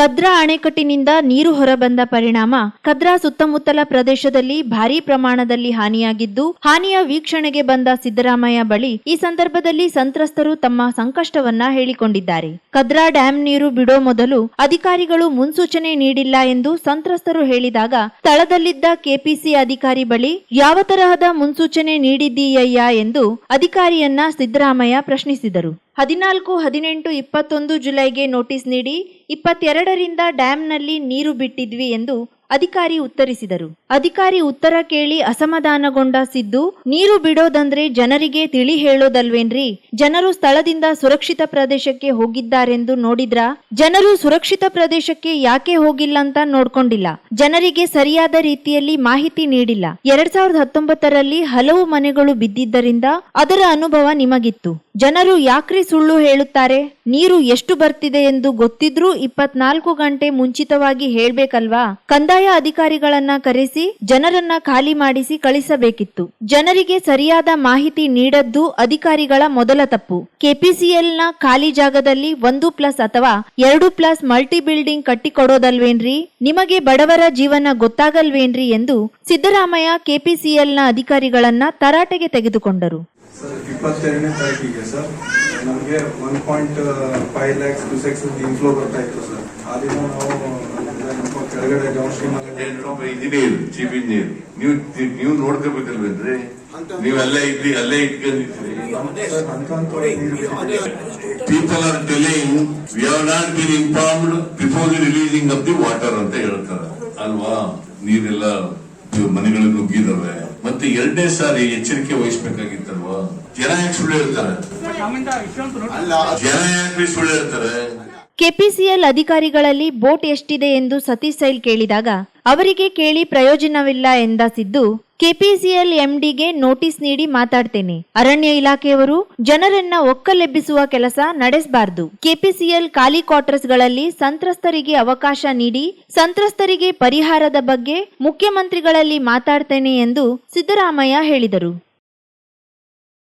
ಕದ್ರಾ ಅಣೆಕಟ್ಟಿನಿಂದ ನೀರು ಹೊರಬಂದ ಪರಿಣಾಮ ಕದ್ರಾ ಸುತ್ತಮುತ್ತಲ ಪ್ರದೇಶದಲ್ಲಿ ಭಾರೀ ಪ್ರಮಾಣದಲ್ಲಿ ಹಾನಿಯಾಗಿದ್ದು, ಹಾನಿಯ ವೀಕ್ಷಣೆಗೆ ಬಂದ ಸಿದ್ದರಾಮಯ್ಯ ಬಳಿ ಈ ಸಂದರ್ಭದಲ್ಲಿ ಸಂತ್ರಸ್ತರು ತಮ್ಮ ಸಂಕಷ್ಟವನ್ನ ಹೇಳಿಕೊಂಡಿದ್ದಾರೆ. ಕದ್ರಾ ಡ್ಯಾಂ ನೀರು ಬಿಡೋ ಮೊದಲು ಅಧಿಕಾರಿಗಳು ಮುನ್ಸೂಚನೆ ನೀಡಿಲ್ಲ ಎಂದು ಸಂತ್ರಸ್ತರು ಹೇಳಿದಾಗ, ಸ್ಥಳದಲ್ಲಿದ್ದ ಕೆಪಿಸಿ ಅಧಿಕಾರಿ ಬಳಿ ಯಾವ ತರಹದ ಮುನ್ಸೂಚನೆ ನೀಡಿದ್ದೀಯಯ್ಯ ಎಂದು ಅಧಿಕಾರಿಯನ್ನ ಸಿದ್ದರಾಮಯ್ಯ ಪ್ರಶ್ನಿಸಿದರು. ಹದಿನಾಲ್ಕು ಹದಿನೆಂಟು ಇಪ್ಪತ್ತೊಂದು ಜುಲೈಗೆ ನೋಟಿಸ್ ನೀಡಿ ಇಪ್ಪತ್ತೆರಡರಿಂದ ಡ್ಯಾಂನಲ್ಲಿ ನೀರು ಬಿಟ್ಟಿದ್ವಿ ಎಂದು ಅಧಿಕಾರಿ ಉತ್ತರಿಸಿದರು. ಅಧಿಕಾರಿ ಉತ್ತರ ಕೇಳಿ ಅಸಮಾಧಾನಗೊಂಡ ಸಿದ್ದು, ನೀರು ಬಿಡೋದಂದ್ರೆ ಜನರಿಗೆ ತಿಳಿ ಹೇಳೋದಲ್ವೇನ್ರಿ? ಜನರು ಸ್ಥಳದಿಂದ ಸುರಕ್ಷಿತ ಪ್ರದೇಶಕ್ಕೆ ಹೋಗಿದ್ದಾರೆಂದು ನೋಡಿದ್ರ? ಜನರು ಸುರಕ್ಷಿತ ಪ್ರದೇಶಕ್ಕೆ ಯಾಕೆ ಹೋಗಿಲ್ಲ ಅಂತ ನೋಡ್ಕೊಂಡಿಲ್ಲ. ಜನರಿಗೆ ಸರಿಯಾದ ರೀತಿಯಲ್ಲಿ ಮಾಹಿತಿ ನೀಡಿಲ್ಲ. ಎರಡ್ ಸಾವಿರದ ಹತ್ತೊಂಬತ್ತರಲ್ಲಿ ಹಲವು ಮನೆಗಳು ಬಿದ್ದಿದ್ದರಿಂದ ಅದರ ಅನುಭವ ನಿಮಗಿತ್ತು. ಜನರು ಯಾಕ್ರಿ ಸುಳ್ಳು ಹೇಳುತ್ತಾರೆ? ನೀರು ಎಷ್ಟು ಬರ್ತಿದೆ ಎಂದು ಗೊತ್ತಿದ್ರೂ ಇಪ್ಪತ್ನಾಲ್ಕು ಗಂಟೆ ಮುಂಚಿತವಾಗಿ ಹೇಳ್ಬೇಕಲ್ವಾ? ಕಂದಾಯ ಅಧಿಕಾರಿಗಳನ್ನ ಕರೆಸಿ, ಜನರನ್ನ ಖಾಲಿ ಮಾಡಿಸಿ ಕಳಿಸಬೇಕಿತ್ತು. ಜನರಿಗೆ ಸರಿಯಾದ ಮಾಹಿತಿ ನೀಡದ್ದು ಅಧಿಕಾರಿಗಳ ಮೊದಲ ತಪ್ಪು. ಕೆಪಿಸಿಎಲ್ನ ಖಾಲಿ ಜಾಗದಲ್ಲಿ ಒಂದು ಪ್ಲಸ್ ಅಥವಾ ಎರಡು ಪ್ಲಸ್ ಮಲ್ಟಿ ಬಿಲ್ಡಿಂಗ್ ಕಟ್ಟಿಕೊಡೋದಲ್ವೇನ್ರಿ? ನಿಮಗೆ ಬಡವರ ಜೀವನ ಗೊತ್ತಾಗಲ್ವೇನ್ರಿ ಎಂದು ಸಿದ್ದರಾಮಯ್ಯ ಕೆಪಿಸಿಎಲ್ನ ಅಧಿಕಾರಿಗಳನ್ನ ತರಾಟೆಗೆ ತೆಗೆದುಕೊಂಡರು. ಸರ್ ಇಪ್ಪತ್ತೆರಡನೇ ತಾರೀಕಿಗೆ ಸರ್ ನಮಗೆ one point five lakhs cusecs inflow ಬರ್ತಾ ಇತ್ತು ಸರ್ ಆ ದಿನ ನಾವು ನಮ್ಮ ಕೆಳಗಡೆ down stream engineer chief engineer ನೀವು ನೀವು ನೋಡ್ಕೋಬೇಕಲ್ವೇನ್ರಿ ನೀವು ಅಲ್ಲೇ ಇದ್ರಿ, ಅಲ್ಲೇ ಇಟ್ಕೊಂಡಿದ್ರಿ. People are telling we have been informed before the releasing of the water ಅಂತ ಹೇಳ್ತಾರೆ. ಅಲ್ವಾ? ನೀರೆಲ್ಲ ಮನೆಗಳು ನುಗ್ಗಿದಾವೆ. ಮತ್ತೆ ಎರಡನೇ ಸಾರಿ ಎಚ್ಚರಿಕೆ ವಹಿಸ್ಬೇಕಾಗಿತ್ತಲ್ವಾ ಸುಳ್ಳು ಹೇಳ್ತಾರೆ. ಹೇಳ್ತಾರೆ. ಕೆಪಿಸಿಎಲ್ ಅಧಿಕಾರಿಗಳಲ್ಲಿ ಬೋಟ್ ಎಷ್ಟಿದೆ ಎಂದು ಸತೀಶ್ ಸೈಲ್ ಕೇಳಿದಾಗ, ಅವರಿಗೆ ಕೇಳಿ ಪ್ರಯೋಜನವಿಲ್ಲ ಎಂದ ಸಿದ್ದು, ಕೆಪಿಸಿಎಲ್ ಎಂಡಿಗೆ ನೋಟಿಸ್ ನೀಡಿ ಮಾತಾಡ್ತೇನೆ. ಅರಣ್ಯ ಇಲಾಖೆಯವರು ಜನರನ್ನ ಒಕ್ಕಲೆಬ್ಬಿಸುವ ಕೆಲಸ ನಡೆಸಬಾರದು. ಕೆಪಿಸಿಎಲ್ ಖಾಲಿ ಕ್ವಾರ್ಟರ್ಸ್ಗಳಲ್ಲಿ ಸಂತ್ರಸ್ತರಿಗೆ ಅವಕಾಶ ನೀಡಿ, ಸಂತ್ರಸ್ತರಿಗೆ ಪರಿಹಾರದ ಬಗ್ಗೆ ಮುಖ್ಯಮಂತ್ರಿಗಳಲ್ಲಿ ಮಾತಾಡ್ತೇನೆ ಎಂದು ಸಿದ್ದರಾಮಯ್ಯ ಹೇಳಿದರು.